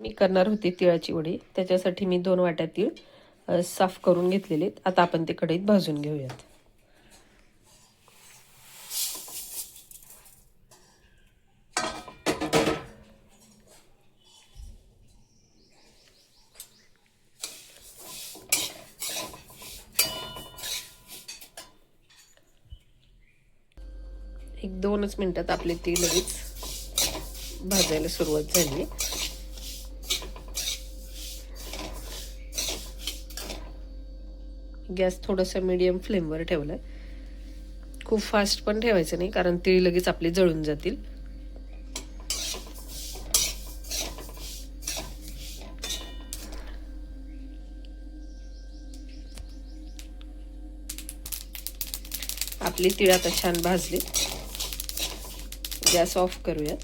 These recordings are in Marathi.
मी करणार होते तिळाची वडी. त्याच्यासाठी मी दोन वाट्या तीळ साफ करून घेतलेले आता आपण ते कढईत भाजून घेऊयात. एक दोनच मिनटात आपले तीळ लगेच भाजायला सुरुवात झाली. गॅस थोडंसं मीडियम फ्लेमवर ठेवलाय. खूप फास्ट पण ठेवायचं नाही कारण तिळी लगेच आपले जळून जातील. आपली तिळ आता छान भाजली. गॅस ऑफ करूयात.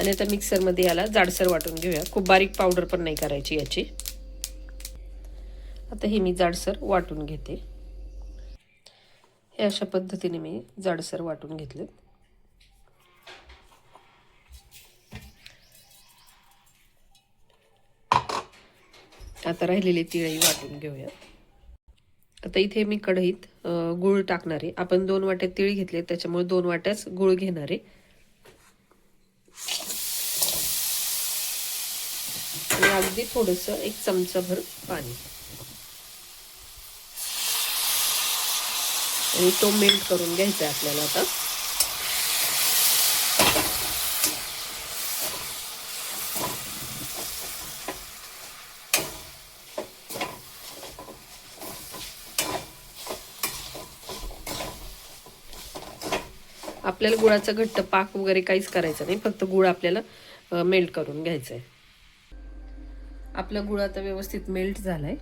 आणि आता मिक्सरमध्ये याला जाडसर वाटून घेऊया. खूप बारीक पावडर पण नाही करायची याची. आता हे मी जाडसर वाटून घेते. हे अशा पद्धतीने मी जाडसर वाटून घेतले आता राहिलेले तिळही वाटून घेऊया. आता इथे मी कढईत गूळ टाकणार आहे. आपण दोन वाट्या तीळ घेतले त्याच्यामुळे दोन वाट्याच गूळ घेणार आहे. अगदी थोडंसं एक चमचाभर पाणी. आणि तो मेल्ट करून घ्यायचा आहे आपल्याला आता. आपल्याला गुळाचा घट्ट पाक वगैरे काहीच करायचं नाही फक्त गुळ आपल्याला मेल्ट करून घ्यायचं आहे आपला गुळ आता व्यवस्थित मेल्ट झालाय.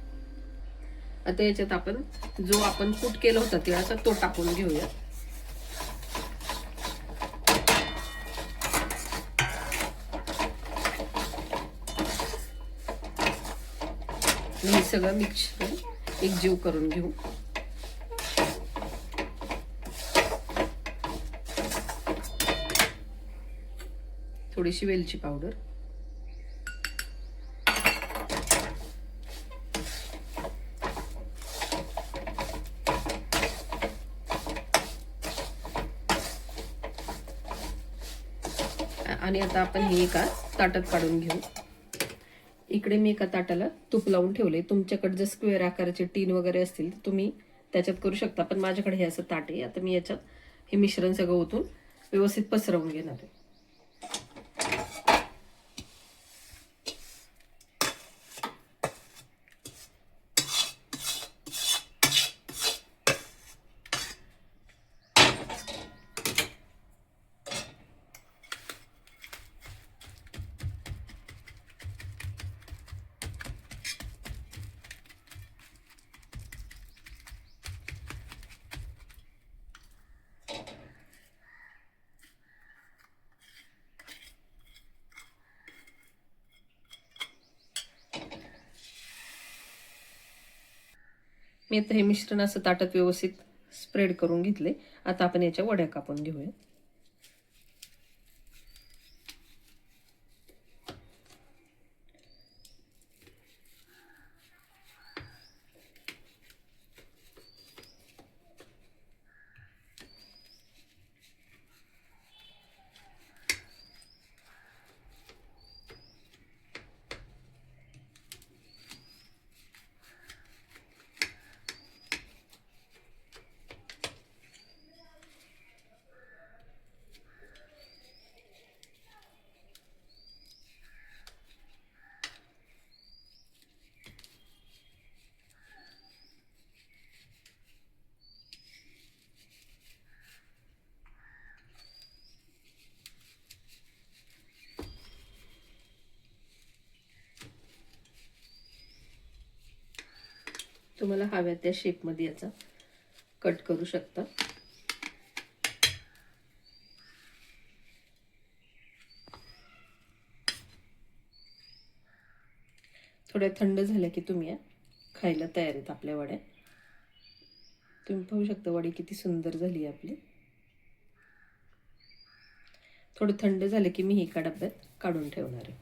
आता याच्यात आपण जो आपण कूट केला होता तिळाचा तो टाकून घेऊया. हे सगळं मिक्स एक जीव करून घेऊ. थोडीशी वेलची पावडर आणि आता आपण हे एका ताटात काढून घेऊ. इकडे मी एका ताटाला तूप लावून ठेवले. तुमच्याकडे जर स्क्वेअर आकाराचे टीन वगैरे असतील तर तुम्ही त्याच्यात करू शकता. पण माझ्याकडे हे असं ताट आहे. आता मी याच्यात हे मिश्रण सगळं ओतून व्यवस्थित पसरवून घेणार आहे. मी आता हे मिश्रण असं ताटात व्यवस्थित स्प्रेड करून घेतले. आता आपण याच्या वड्या कापून घेऊया. तुम्हाला हव्या त्या शेपमध्ये याचा. कट करू शकता. थोड्या थंड झाल्या की तुम्ही या. खायला तयार आहेत आपल्या वड्या. तुम्ही पाहू शकता वडी किती सुंदर झाली आहे आपली. थोडं थंड झालं की मी एका डब्यात काढून ठेवणार आहे.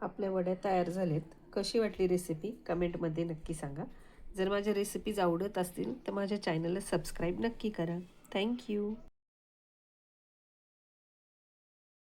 आपल्या वड्या तयार झाल्यात कशी वाटली रेसिपी कमेंटमध्ये नक्की सांगा. जर माझ्या रेसिपीज आवडत असतील तर माझ्या चॅनलला सबस्क्राईब नक्की करा. थँक्यू